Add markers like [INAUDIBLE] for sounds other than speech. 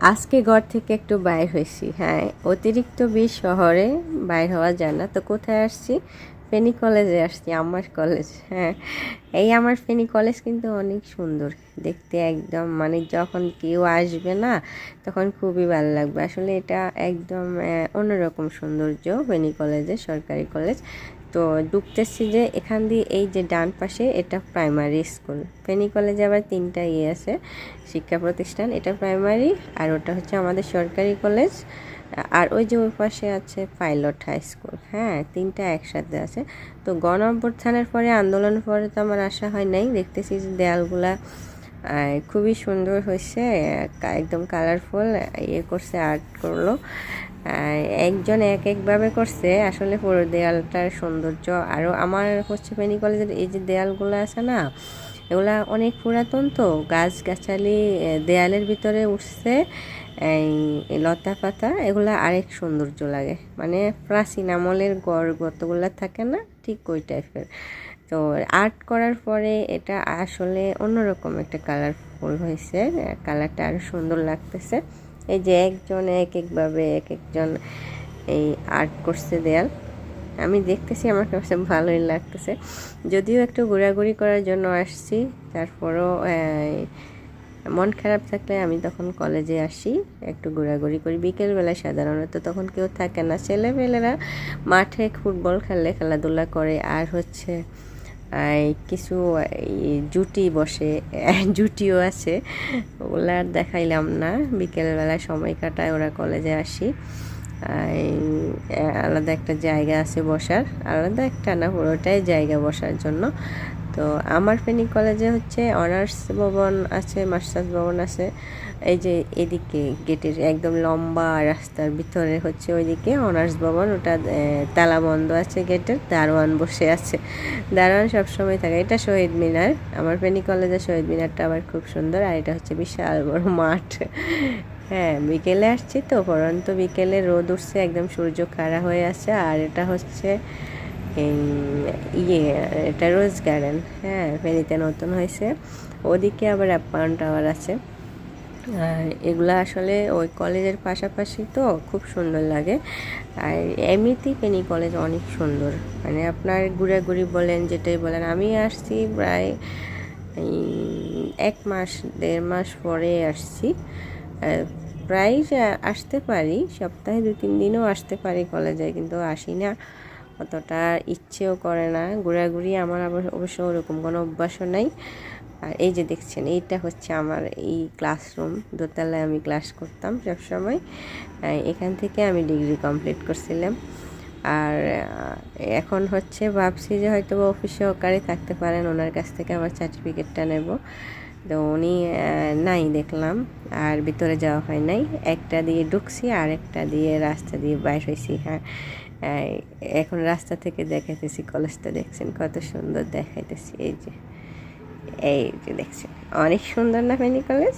আজকে ঘর থেকে একটু বাইর হয়েছি। হ্যাঁ অতিরিক্ত বিশ শহরে বাইর হওয়া যায় না। তো কোথায় আসছি? ফেনী কলেজে আসছি, আমার কলেজ হ্যাঁ। এই আমার ফেনী কলেজ কিন্তু অনেক সুন্দর, দেখতে একদম মানে যখন কেউ আসবে না, তখন খুবই ভালো লাগবে। আসলে এটা একদম অন্যরকম সৌন্দর্য ফেনী কলেজে, সরকারি কলেজ। তো ঢুকতেছি যে এখান দিয়ে এই যে ডান পাশে, এটা প্রাইমারি স্কুল ফেনী কলেজে আবার তিনটা ইয়ে আছে, শিক্ষা প্রতিষ্ঠান, এটা প্রাইমারি আর ওটা হচ্ছে আমাদের সরকারি কলেজ। আর ওই যে ওই পাশে আছে পাইলট হাই স্কুল হ্যাঁ তিনটা একসাথে আছে। তো গণ অভ্যুত্থানের পরে আন্দোলন পরে তো আমার আশা হয় নাই। দেখতেছি যে দেয়ালগুলা খুবই সুন্দর হয়েছে একদম কালারফুল ইয়ে করছে আর্ট করল। একজন এক একভাবে করছে, আসলে পুরো দেয়ালটার সৌন্দর্য। আরও আমার হচ্ছে ফেনী কলেজের এই যে দেয়ালগুলো আছে না এগুলা অনেক পুরাতন তো গাছ গাছালি দেয়ালের ভিতরে উঠছে, এই লতা পাতা, এগুলা আরেক সৌন্দর্য লাগে। মানে প্রাচীন আমলের গড় গতগুলা থাকে না, ঠিক ওই টাইপের। তো আর্ট করার পরে এটা আসলে অন্যরকম একটা কালারফুল হয়েছে কালারটা আরও সুন্দর লাগতেছে। এই যে একজন এক একভাবে এক একজন এই আর্ট করছে দেয়াল। আমি দেখতেছি, আমার কাছে ভালোই লাগতেছে। যদিও একটু ঘোরাঘুরি করার জন্য আসছি, তারপরও মন খারাপ থাকলে আমি তখন কলেজে আসি, একটু ঘোরাঘুরি করি। বিকেলবেলায় সাধারণত তখন কেউ থাকে না। ছেলেমেয়েরা মাঠে ফুটবল খেলে খেলাধুলা করে, আর হচ্ছে কিছু জুটি বসে, [LAUGHS] জুটিও আছে। ওগুলা আর দেখাইলাম না। বিকেলবেলায় সময় কাটায় ওরা কলেজে আসি। এই আলাদা একটা জায়গা আছে বসার। আলাদা একটা না, পুরোটাই জায়গা বসার জন্য। তো আমার ফেনী কলেজে হচ্ছে অনার্স ভবন আছে, মাস্টার্স ভবন আছে। এই যে এদিকে গেটের একদম লম্বা রাস্তার ভিতরে হচ্ছে ওইদিকে অনার্স ভবন, ওটা তালা বন্ধ আছে গেটের, দারোয়ান বসে আছে। দারোয়ান সবসময় থাকে। এটা শহীদ মিনার। আমার ফেনী কলেজের শহীদ মিনারটা আবার খুব সুন্দর, আর এটা হচ্ছে বিশাল বড় মাঠ। হ্যাঁ বিকেলে আসছি তো, পরন্ত বিকেলে রোদ উঠছে, একদম সূর্য খাড়া হয়ে আছে, আর এটা হচ্ছে ইয়ে এটা রোজ গার্ডেন হ্যাঁ ফেনীতে নতুন হয়েছে। ওদিকে আবার অ্যাপাউন্ট টাওয়ার আছে। আর এগুলো আসলে ওই কলেজের পাশাপাশি তো খুব সুন্দর লাগে। আর এমনিতেই পেনি কলেজ অনেক সুন্দর। মানে আপনার ঘুরাঘুরি বলেন, যেটাই বলেন, আমি আসছি প্রায় এক মাস, দেড় মাস পরে আসছি। প্রায় আসতে পারি, সপ্তাহে দু, তিন দিনও আসতে পারি কলেজে, কিন্তু আসি না। অতটা ইচ্ছেও করে না। ঘোরাঘুরি আমার আবার অবশ্য ওরকম কোনো অভ্যাসও নাই। আর এই যে দেখছেন, এইটা হচ্ছে আমার এই ক্লাসরুম। দোতলায় আমি ক্লাস করতাম সবসময়। এখান থেকে আমি ডিগ্রি কমপ্লিট করছিলাম। আর এখন হচ্ছে ভাবছি যে হয়তো অফিস সহকারে থাকতে পারেন, ওনার কাছ থেকে আমার সার্টিফিকেটটা নেব। তো উনি নাই দেখলাম, আর ভিতরে যাওয়া হয় নাই। একটা দিয়ে ঢুকছি, আর একটা দিয়ে রাস্তা দিয়ে বাইর হয়েছি হ্যাঁ এখন রাস্তা থেকে দেখাইতেছি, কলেজটা দেখছেন, কত সুন্দর দেখাইতেছি। এই যে এই যে দেখছেন, অনেক সুন্দর না ফেনি কলেজ?